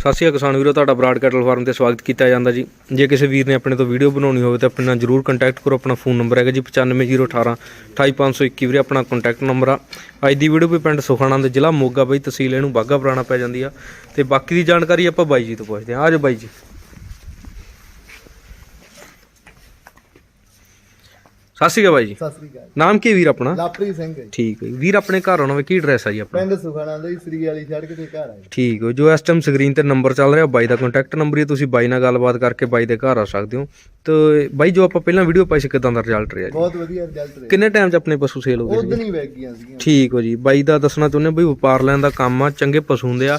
ਸਤਿ ਸ਼੍ਰੀ ਅਕਾਲ ਕਿਸਾਨ ਵੀਰੋ, ਤੁਹਾਡਾ ਬਰਾਡ ਕੈਟਲ ਫਾਰਮ ਤੇ ਸਵਾਗਤ ਕੀਤਾ ਜਾਂਦਾ ਜੀ। ਜੇ ਕਿਸੇ ਵੀਰ ਨੇ ਆਪਣੇ ਤੋਂ ਵੀਡੀਓ ਬਣਾਉਣੀ ਹੋਵੇ ਤਾਂ ਆਪਣੇ ਨਾਲ ਜਰੂਰ ਕੰਟੈਕਟ ਕਰੋ, ਆਪਣਾ ਫੋਨ ਨੰਬਰ ਹੈਗਾ ਜੀ 95018 28521 ਵੀਰੇ, ਆਪਣਾ ਕੰਟੈਕਟ ਨੰਬਰ ਆ। ਅੱਜ ਦੀ ਵੀਡੀਓ ਵੀ ਪਿੰਡ ਸੁਖਾਣਾ ਦੇ ਜ਼ਿਲ੍ਹਾ ਮੋਗਾ ਬਾਈ ਤਹਿਸੀਲ ਇਹਨੂੰ ਬਾਗਾ ਪੁਰਾਣਾ ਪੈ ਜਾਂਦੀ ਆ। ਤੇ ਬਾਕੀ ਦੀ ਜਾਣਕਾਰੀ ਆਪਾਂ ਬਾਈ ਜੀ ਤੋਂ ਪੁੱਛਦੇ ਹਾਂ। ਆਜੋ ਬਾਈ ਜੀ। ਸਤਿ ਸ਼੍ਰੀ ਅਕਾਲ ਬਾਈ ਜੀ। ਸਤਿ ਸ੍ਰੀ ਅਕਾਲ ਨਾਮ ਕੀ ਵੀਰ ਆਪਣਾ? ਲਾਪਰੀ ਸਿੰਘ ਹੈ ਜੀ। ਠੀਕ ਹੈ ਜੀ। ਵੀਰ ਆਪਣੇ ਘਰ ਆਉਣਾ ਵੇ ਕੀ ਐਡਰੈਸ ਆ ਜੀ ਆਪਣਾ? ਪਿੰਡ ਸੁਖਾਣਾ ਦੇ ਸ੍ਰੀ ਵਾਲੀ ਸੜਕ ਤੇ ਘਰ ਹੈ ਜੀ। ਠੀਕ ਹੈ ਜੋ। ਇਸ ਟਾਈਮ ਸਕਰੀਨ ਤੇ ਨੰਬਰ ਚੱਲ ਰਿਹਾ ਬਾਈ ਦਾ ਕੰਟੈਕਟ ਨੰਬਰ ਹੀ ਹੈ, ਤੁਸੀਂ ਬਾਈ ਨਾਲ ਗੱਲਬਾਤ ਕਰਕੇ ਬਾਈ ਦੇ ਘਰ ਆ ਸਕਦੇ ਹੋ। ਤੇ ਬਾਈ ਜੋ ਆਪਾਂ ਪਹਿਲਾਂ ਵੀਡੀਓ ਪਾਈ ਸੀ ਕਿਦਾਂ ਦਾ ਰਿਜ਼ਲਟ ਰਿਹਾ ਜੀ? ਬਹੁਤ ਵਧੀਆ ਰਿਜ਼ਲਟ ਰਿਹਾ। ਕਿੰਨੇ ਟਾਈਮ 'ਚ ਆਪਣੇ ਪਸ਼ੂ ਸੇਲ ਹੋ ਗਏ ਉਦੋਂ ਜੀ ਹੀ ਵਗ ਗਈਆਂ ਸੀਗੀਆਂ। ਠੀਕ ਹੋ ਜੀ। ਬਾਈ ਦਾ ਦੱਸਣਾ ਚਾਹੁੰਦੇ ਬਈ ਵਪਾਰ ਲੈਣ ਦਾ ਕੰਮ ਆ ਚੰਗੇ ਪਸ਼ੂ ਹੁੰਦੇ ਆ।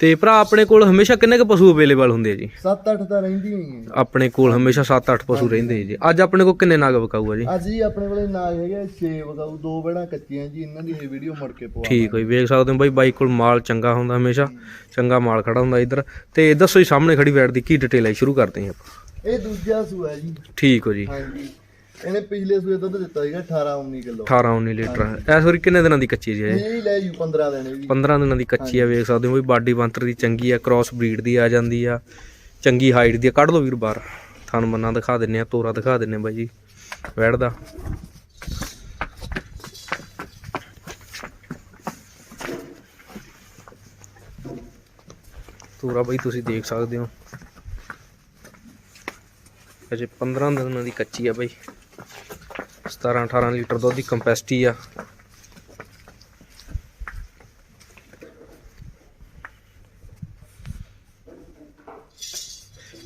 ਤੇ ਭਰਾ ਆਪਣੇ ਕੋਲ ਹਮੇਸ਼ਾ ਕਿੰਨੇ ਕੁ ਪਸ਼ੂ ਅਵੇਲੇਬਲ ਹੁੰਦੇ ਆ ਜੀ? 7-8 ਤਾਂ ਰਹਿੰਦੀਆਂ ਹੀ ਹੈ। ਆਪਣੇ ਕੋਲ ਹਮੇਸ਼ਾ 7-8 ਪਸ਼ੂ ਰਹਿੰਦੇ ਆ ਜੀ। ਅੱਜ ਆਪਣੇ ਕੋਲ ਕਿੰਨੇ ਨਾਗ ਵਿਕਾਊ ਆ ਜੀ? ਅੱਜ ਹੀ ਆਪਣੇ ਕੋਲੇ ਨਾਗ ਹੈਗੇ 6 ਵਗਾਉ ਦੋ ਬੜਾ ਕੱਚੀਆਂ ਜੀ ਇਹਨਾਂ ਦੀ ਇਹ ਵੀਡੀਓ ਮੁੜ ਕੇ ਪਵਾ ਠੀਕ ਹੋਈ ਵੇਖ ਸਕਦੇ ਹੋ ਬਾਈ ਬਾਈ ਕੋਲ ਮਾਲ ਚੰਗਾ ਹੁੰਦਾ ਹਮੇਸ਼ਾ ਚੰਗਾ ਮਾਲ ਖੜਾ ਹੁੰਦਾ ਇੱਧਰ। ਤੇ ਦੱਸੋ ਜੀ ਸਾਹਮਣੇ ਖੜੀ ਵੈਟ ਦੀ ਕੀ ਡਿਟੇਲ ਹੈ ਸ਼ੁਰੂ ਕਰਦੇ ਹਾਂ ਆਪਾਂ। ਇਹ ਦੂਜਾ ਸੂਆ ਜੀ। ਠੀਕ ਹੋ ਜੀ। ਹਾਂਜੀ। ਇਹਨੇ ਪਿਛਲੇ ਸੂਏ ਦੁੱਧ ਦਿੱਤਾ ਸੀਗਾ 18-19 ਕਿਲੋ। 18 19 ਲੀਟਰ। ਇਸ ਵਾਰੀ ਕਿੰਨੇ ਦਿਨਾਂ ਦੀ ਕੱਚੀ ਜੀ ਇਹ? ਇਹ ਲੈ ਜੂ 15 ਦਿਨ ਇਹ ਵੀ। 15 ਦਿਨਾਂ ਦੀ ਕੱਚੀ ਆ ਵੇਖ ਸਕਦੇ ਹੋ ਵੀ ਬਾਡੀ ਬੰਤਰ ਦੀ ਚੰਗੀ ਆ ਕ੍ਰਾਸ ਬਰੀਡ ਦੀ ਆ ਜਾਂਦੀ ਆ। ਚੰਗੀ ਹਾਈਟ ਦੀ ਆ। ਕੱਢ ਲਓ ਵੀਰ ਬਾਹਰ। ਥਣ ਮੰਨਾ ਦਿਖਾ ਦਿੰਨੇ ਆ ਤੋਰਾ ਦਿਖਾ ਦਿੰਨੇ ਬਾਈ ਜੀ। ਵੈੜ ਦਾ। ਤੋਰਾ ਬਾਈ ਤੁਸੀਂ ਦੇਖ ਸਕਦੇ ਹੋ। ਅਜੇ 15 ਦਿਨਾਂ ਦੀ ਕੱਚੀ ਆ ਬਾਈ। 17 18 ਲੀਟਰ ਦੁੱਧ ਦੀ ਕੰਪੈਸਿਟੀ ਆ।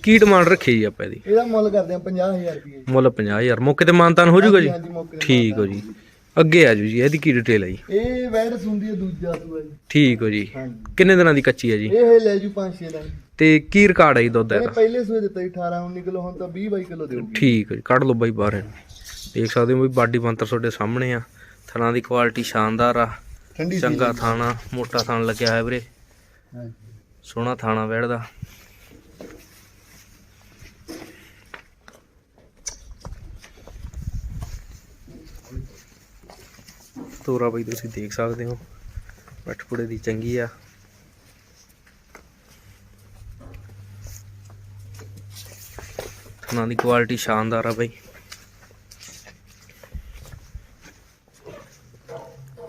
ਕੀ ਡਿਮਾਂਡ ਰੱਖੀ ਜੀ ਆਪਾਂ ਇਹਦੀ? ਇਹਦਾ ਮੁੱਲ ਕਰਦੇ ਆ 50000 ਰੁਪਏ ਮੁੱਲ 50000 ਮੌਕੇ ਤੇ ਮਾਨਤਾਨ ਹੋ ਜਾਊਗਾ ਜੀ? ਹਾਂਜੀ ਮੌਕੇ ਤੇ ਠੀਕ ਹੋ ਜੀ। ਅੱਗੇ ਆ ਜੂ ਜੀ ਇਹਦੀ ਕੀ ਡਿਟੇਲ ਹੈ ਜੀ? ਇਹ ਵੈੜ ਸੁੰਦੀ ਹੈ ਦੂਜਾ ਸੂਆ ਜੀ। ਠੀਕ ਹੋ ਜੀ। ਹਾਂਜੀ। ਕਿੰਨੇ ਦਿਨਾਂ ਦੀ ਕੱਚੀ ਹੈ ਜੀ? ਇਹ ਲੈ ਜੂ 5-6 ਦਿਨ। ਤੇ ਕੀ ਰਿਕਾਰਡ ਹੈ ਜੀ ਦੁੱਧ ਇਹ ਇਹਦਾ ਪਹਿਲੇ ਸੂਏ ਦਿੱਤਾ ਸੀ 18 19 ਕਿਲੋ ਹੁਣ ਤਾਂ 20 22 ਕਿਲੋ ਦੇਊਗੀ। ਠੀਕ ਹੈ ਜੀ ਕੱਢ ਲਓ ਬਾਈ ਬਾਹਰ ਇਹਨੂੰ। ਦੇਖ ਸਕਦੇ ਹੋ ਵੀ ਬਾਡੀ ਬੰਤਰ ਤੁਹਾਡੇ ਸਾਹਮਣੇ ਆ। ਥਣਾ ਦੀ ਕੁਆਲਿਟੀ ਸ਼ਾਨਦਾਰ ਆ। ਚੰਗਾ ਥਾਣਾ ਮੋਟਾ ਥਾਣ ਲੱਗਿਆ ਹੋਇਆ ਵੀਰੇ। ਸੋਹਣਾ ਥਾਣਾ ਵੈੜ ਦਾ ਤੋਰਾ ਬਈ ਤੁਸੀਂ ਦੇਖ ਸਕਦੇ ਹੋ। ਪਟਪੁੜੇ ਦੀ ਚੰਗੀ ਆ। ਥਣਾ ਦੀ ਕੁਆਲਿਟੀ ਸ਼ਾਨਦਾਰ ਆ ਬਈ।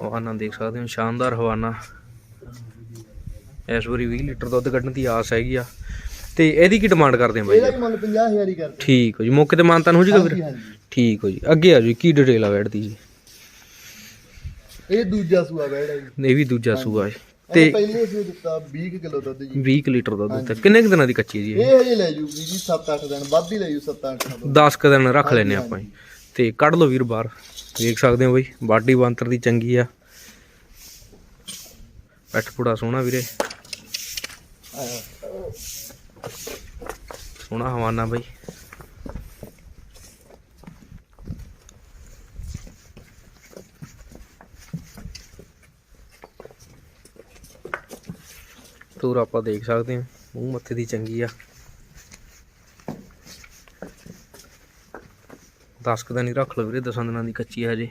ਹਵਾਨਾ ਦੇਖ ਸਕਦੇ ਹੋ ਸ਼ਾਨਦਾਰ ਹਵਾਨਾ। ਇਸ ਵਾਰੀ 20 ਲੀਟਰ ਦੁੱਧ ਕੱਢਣ ਦੀ ਆਸ ਹੈਗੀ ਆ। ਤੇ ਇਹਦੀ ਕੀ ਡਿਮਾਂਡ ਕਰਦੇ ਆ ਬਾਈ ਇਹਦਾ ਵੀ ਮੁੱਲ 50000 ਹੀ ਕਰਦੇ। ਠੀਕ ਹੋ ਜੀ ਮੌਕੇ ਤੇ ਮਾਨਤਾਨ ਹੋ ਹਾਂਜੀ ਵੀਰ ਠੀਕ ਹੋ ਜੀ ਅੱਗੇ ਆ ਜੀ ਕੀ ਡਿਟੇਲ ਆ ਵੈੜ ਦੀ ਜੀ? ਇਹ ਦੂਜਾ ਸੂਆ ਹੈ ਜੀ। ਇਹ ਵੀ ਦੂਜਾ ਸੂਆ ਹੈ ਤੇ ਪਹਿਲੇ ਸੂਏ ਦਿੱਤਾ 20 ਕਿਲੋ ਦੁੱਧ ਜੀ। 20 ਕੁ ਲੀਟਰ ਦੁੱਧ ਦਿੱਤਾ। ਕਿੰਨੇ ਕੁ ਦਿਨਾਂ ਦੀ ਕੱਚੀ ਜੀ ਇਹ? ਇਹ ਹਜੇ ਲੈ ਜੂਗੀ ਜੀ 7-8 ਦਿਨ ਵੱਧ ਹੀ ਲੈ ਜੂ 7-8 ਦਿਨ। 10 ਕੁ ਦਿਨ ਰੱਖ ਲੈਨੇ ਆਪਾਂ ਤੇ ਕੱਢ ਲਓ ਵੀਰ ਬਾਹਰ। ਵੇਖ ਸਕਦੇ ਹੋ ਬਈ ਬਾਡੀ ਬੰਤਰ ਦੀ ਚੰਗੀ ਆ। ਪੈਠ ਪੂੜਾ ਸੋਹਣਾ ਵੀਰੇ। ਸੋਹਣਾ ਹਵਾਨਾ ਬਈ। ਤੂਰ ਆਪਾਂ ਦੇਖ ਸਕਦੇ ਹਾਂ, ਮੂੰਹ ਮੱਥੇ ਦੀ ਚੰਗੀ ਆ। 10 ਕੁ ਦਿਨ ਹੀ ਰੱਖ ਲਓ ਵੀਰੇ 10 ਦਿਨਾਂ ਦੀ ਕੱਚੀ ਆ ਹਜੇ।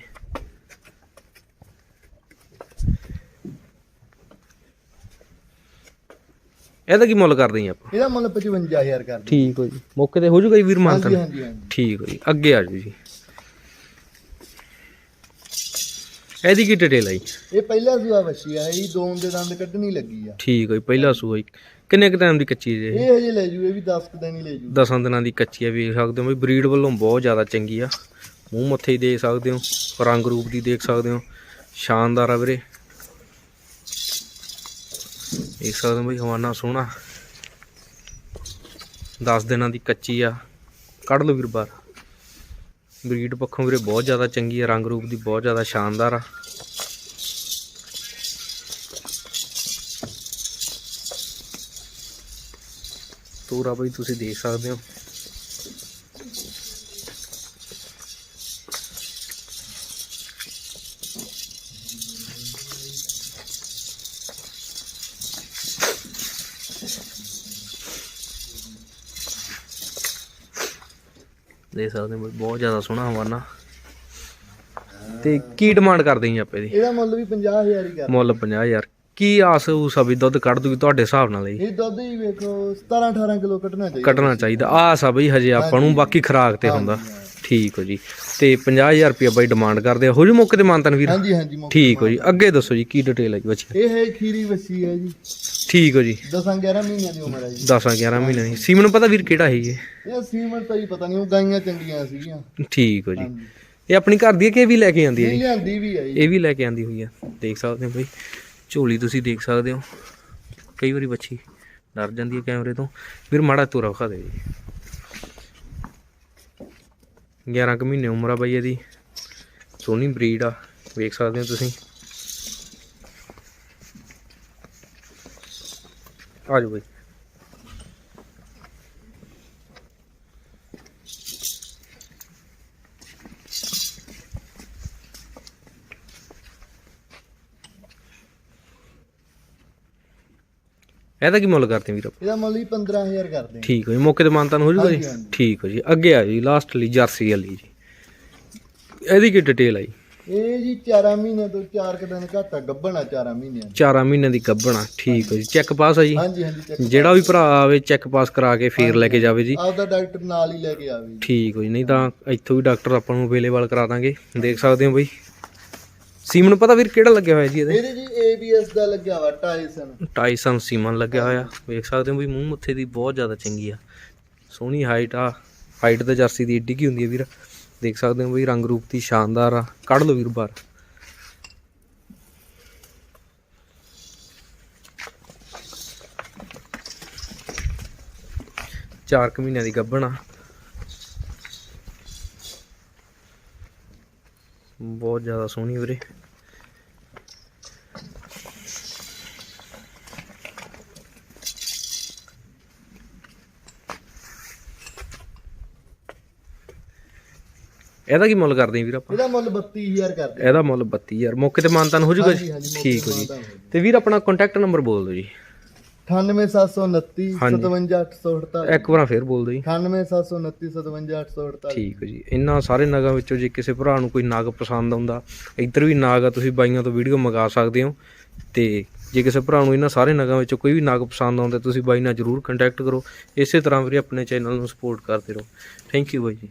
ਇਹਦਾ ਕੀ ਮੁੱਲ ਕਰਦੇ ਜੀ ਆਪਾਂ? ਇਹਦਾ ਮੁੱਲ 55000 ਕਰਦੇ ਠੀਕ ਹੋ ਜੀ। ਮੌਕੇ ਤੇ ਹੋ ਜੂਗਾ ਜੀ ਵੀਰ ਮਾਨਤਨ ਹਾਂਜੀ ਹਾਂਜੀ ਠੀਕ ਹੋ ਜੀ। ਅੱਗੇ ਆ ਜਾਓ ਜੀ। ਇਹਦੀ ਕੀ ਡਿਟੇਲ ਆਈ ਇਹ ਪਹਿਲਾ ਸੂਆ ਵੱਛੀ ਆ ਇਹ ਦੋਨ ਦੇ ਦੰਦ ਕੱਢਣੀ ਲੱਗੀ ਆ। ਠੀਕ ਹੋ ਜੀ ਪਹਿਲਾ ਸੂਆ ਜੀ। ਕਿੰਨੇ ਕੁ ਟਾਈਮ ਦੀ ਕੱਚੀ ਜੀ ਇਹ? ਹਜੇ ਲੈ ਜੂ ਇਹ ਵੀ 10 ਕੁ ਦਿਨ ਹੀ ਲੈ ਜੂ। ਦਸਾਂ ਦਿਨਾਂ ਦੀ ਕੱਚੀ ਆ ਵੇਖ ਸਕਦੇ ਹੋ ਬਈ। ਬਰੀਡ ਵੱਲੋਂ ਬਹੁਤ ਜ਼ਿਆਦਾ ਚੰਗੀ ਆ। ਮੂੰਹ ਮੱਥੇ ਹੀ ਦੇਖ ਸਕਦੇ ਹੋ। ਰੰਗ ਰੂਪ ਦੀ ਦੇਖ ਸਕਦੇ ਹੋ। ਸ਼ਾਨਦਾਰ ਆ ਵੀਰੇ। ਦੇਖ ਸਕਦੇ ਹੋ ਬਈ, ਹਵਾਨਾ ਸੋਹਣਾ। 10 ਦਿਨਾਂ ਦੀ ਕੱਚੀ ਆ। ਕੱਢ ਲਓ ਵੀਰ ਬਾਹਰ। ਬਰੀਡ ਪੱਖੋਂ ਵੀਰੇ ਬਹੁਤ ਜ਼ਿਆਦਾ ਚੰਗੀ ਆ, ਰੰਗ ਰੂਪ ਦੀ ਬਹੁਤ ਜ਼ਿਆਦਾ ਸ਼ਾਨਦਾਰ ਆ। ਤੋਰਾ ਬਈ, ਤੁਸੀਂ ਦੇਖ ਸਕਦੇ ਹੋ। ਦੇਖ ਸਕਦੇ ਹੋ ਬਹੁਤ ਜ਼ਿਆਦਾ ਸੋਹਣਾ ਹਵਾਨਾ। ਤੇ ਕੀ ਡਿਮਾਂਡ ਕਰਦੇ ਜੀ ਆਪਾਂ ਇਹਦੀ ਇਹਦਾ ਮੁੱਲ ਵੀ 50000 ਹੀ ਕਰਦੇ। ਮੁੱਲ 50000 ਕੀ ਆਸ ਉਸ ਵੀ ਦੁੱਧ ਕੱਢ ਦੂਗੀ ਤੁਹਾਡੇ ਹਿਸਾਬ ਨਾਲ ਜੀ? ਇਹ ਦੁੱਧ ਹੀ ਵੇਖੋ 17 18 ਕਿਲੋ ਕੱਢਣਾ ਚਾਹੀਦਾ। ਕੱਢਣਾ ਚਾਹੀਦਾ। ਆਸ ਆ ਬਈ ਹਜੇ ਆਪਾਂ ਨੂੰ ਬਾਕੀ ਖਰਾਕ ਤੇ ਹੁੰਦਾ। ਠੀਕ ਹੋ ਜੀ। ਤੇ 50000 ਰੁਪਏ ਬਾਈ ਡਿਮਾਂਡ ਕਰਦੇ ਆ। ਹੋ ਜੂ ਮੌਕੇ ਤੇ ਮਾਨਤਨ ਵੀਰ? ਹਾਂਜੀ ਹਾਂਜੀ ਮੌਕੇ ਠੀਕ ਹੋ ਜੀ। ਅੱਗੇ ਦੱਸੋ ਜੀ ਕੀ ਡਿਟੇਲ ਹੈ ਜੀ ਬੱਚੇ ਇਹ ਹੈ ਖੀਰੀ ਵੱਛੀ ਹੈ ਜੀ। ਠੀਕ ਹੋ ਜੀ। 10 11 ਮਹੀਨਿਆਂ ਦੀ ਉਮਰ ਹੈ ਜੀ। 10 11 ਮਹੀਨੇ ਦੀ। ਸੀਮਨ ਪਤਾ ਵੀਰ ਕਿਹੜਾ ਹੈ ਜੀ ਇਹ ਸੀਮਨ ਤਾਂ ਹੀ ਪਤਾ ਨਹੀਂ ਉਹ ਗਾਈਆਂ ਚੰਗੀਆਂ ਸੀਗੀਆਂ। ਇਹ? ਠੀਕ ਹੋ ਜੀ। ਹਾਂਜੀ। ਇਹ ਆਪਣੀ ਘਰ ਦੀ ਹੈ ਕਿ ਇਹ ਵੀ ਲੈ ਕੇ ਆਂਦੀ ਹੈ ਇਹ ਜੀ ਲਿਆਂਦੀ ਵੀ ਹੈ ਜੀ। ਇਹ ਵੀ ਲੈ ਕੇ ਆਂਦੀ ਹੋਈ ਆ। ਦੇਖ ਸਕਦੇ ਹੋ ਬਈ। ਝੋਲੀ ਤੁਸੀਂ ਦੇਖ ਸਕਦੇ ਹੋ। ਕਈ ਵਾਰੀ ਬੱਚੀ ਡਰ ਜਾਂਦੀ ਹੈ ਕੈਮਰੇ ਤੋਂ। ਵੀਰ ਮਾੜਾ ਤੋਰਾ ਵਿਖਾ ਦੇ ਜੀ। 11 ਕੁ ਮਹੀਨੇ ਉਮਰ ਆ ਬਈ ਇਹਦੀ। ਸੋਹਣੀ ਬਰੀਡ ਆ। ਵੇਖ ਸਕਦੇ ਹੋ ਤੁਸੀਂ। ਆ ਜਾਓ ਬਈ। ਇਹਦਾ ਕੀ ਮੁੱਲ ਕਰਦੇ ਵੀਰ? ਇਹਦਾ ਮੁੱਲ ਹੀ 15000 ਕਰਦੇ ਆ ਠੀਕ ਹੋ ਜੀ ਮੌਕੇ ਤੇ ਮਾਨਤਾਨ ਹੋ ਜੂਗਾ ਜੀ। ਠੀਕ ਹੋ ਜੀ ਅੱਗੇ ਆ ਜੀ ਲਾਸਟ ਲਈ ਜਰਸੀ ਵਾਲੀ ਜੀ। ਇਹਦੀ ਕੀ ਡਿਟੇਲ ਆਈ ਇਹ ਜੀ 4 ਮਹੀਨੇ ਤੋਂ 4 ਕੁ ਦਿਨ ਘੱਟ ਆ ਗੱਭਣ ਆ 4 ਮਹੀਨਿਆਂ ਦੀ। 4 ਮਹੀਨਿਆਂ ਦੀ ਗੱਭਣਾ ਠੀਕ ਹੋ ਜੀ। ਚੈੱਕ ਪਾਸ ਆ ਜੀ? ਹਾਂਜੀ ਹਾਂਜੀ check ਜਿਹੜਾ ਵੀ ਭਰਾ ਆਵੇ ਚੈੱਕ ਪਾਸ ਕਰਾ ਕੇ ਫੇਰ ਲੈ ਕੇ ਜਾਵੇ ਜੀ। ਆਪਦਾ ਡਾਕਟਰ ਨਾਲ ਹੀ ਲੈ ਕੇ ਆਵੇ ਜੀ। ਠੀਕ ਹੋ ਜੀ ਨਹੀਂ ਤਾਂ ਇੱਥੋਂ ਵੀ ਡਾਕਟਰ ਆਪਾਂ ਨੂੰ ਅਵੇਲੇਬਲ ਕਰਾ ਦਾਂਗੇ। ਦੇਖ ਸਕਦੇ ਹੋ ਬਈ। ਸੀਮਨ ਪਤਾ ਵੀਰ ਕਿਹੜਾ ਲੱਗਿਆ ਹੋਇਆ ਜੀ ਇਹਦੇ? ਇਹਦੇ ਜੀ ABS ਦਾ ਲੱਗਿਆ ਵਾ ਟਾਈਸਨ ਟਾਈਸਨ ਸੀਮਨ ਲੱਗਿਆ ਹੋਇਆ। ਵੇਖ ਸਕਦੇ ਹੋ ਵੀ ਮੂੰਹ ਮੱਥੇ ਦੀ ਬਹੁਤ ਜ਼ਿਆਦਾ ਚੰਗੀ ਆ। ਸੋਹਣੀ ਹਾਈਟ ਆ। ਹਾਈਟ ਤਾਂ ਜਰਸੀ ਦੀ ਏਡੀ ਕੀ ਹੁੰਦੀ ਹੈ ਵੀਰ। ਦੇਖ ਸਕਦੇ ਹੋ ਵੀ ਰੰਗ ਰੂਪ ਦੀ ਸ਼ਾਨਦਾਰ ਆ। ਕੱਢ ਲਓ ਵੀਰ ਬਾਹਰ। ਚਾਰ ਕੁ ਮਹੀਨਿਆਂ ਦੀ ਗੱਭਣ ਆ। ਬਹੁਤ ਜ਼ਿਆਦਾ ਸੋਹਣੀ ਵੀਰੇ। ਇਹਦਾ ਕੀ ਮੁੱਲ ਕਰਦੇ ਆ ਵੀਰ ਆਪਾਂ? ਇਹਦਾ ਮੁੱਲ 32000 ਕਰਦੇ ਇਹਦਾ ਮੁੱਲ 32000 ਮੌਕੇ ਤੇ ਮਾਨਤਾਨ ਹੋ ਜਾਊਗਾ ਜੀ? ਹਾਂਜੀ, ਠੀਕ ਹੋ ਜੀ। ਤੇ ਵੀਰ ਆਪਣਾ ਕੰਟੈਕਟ ਨੰਬਰ ਬੋਲ ਦਿਓ ਜੀ। 98729 ਹਾਂਜੀ। 57848 ਇੱਕ ਵਾਰ ਫੇਰ ਬੋਲ ਦਿਓ ਜੀ। 98729 57848 ਠੀਕ ਹੈ ਜੀ। ਇਹਨਾਂ ਸਾਰੇ ਨਗਾਂ ਵਿੱਚੋਂ ਜੇ ਕਿਸੇ ਭਰਾ ਨੂੰ ਕੋਈ ਨਗ ਪਸੰਦ ਆਉਂਦਾ ਇੱਧਰ ਵੀ ਨਾਗ ਆ ਤੁਸੀਂ ਬਾਈਆਂ ਤੋਂ ਵੀਡੀਓ ਮੰਗਾ ਸਕਦੇ ਹੋ। ਤੇ ਜੇ ਕਿਸੇ ਭਰਾ ਨੂੰ ਇਹਨਾਂ ਸਾਰੇ ਨਗਾਂ ਵਿੱਚੋਂ ਕੋਈ ਵੀ ਨਗ ਪਸੰਦ ਆਉਂਦਾ ਤੁਸੀਂ ਬਾਈ ਨਾਲ ਜਰੂਰ ਕੰਟੈਕਟ ਕਰੋ। ਇਸੇ ਤਰ੍ਹਾਂ ਵੀਰੇ ਆਪਣੇ ਚੈਨਲ ਨੂੰ ਸਪੋਰਟ ਕਰਦੇ ਰਹੋ। ਥੈਂਕ ਯੂ ਬਾਈ ਜੀ।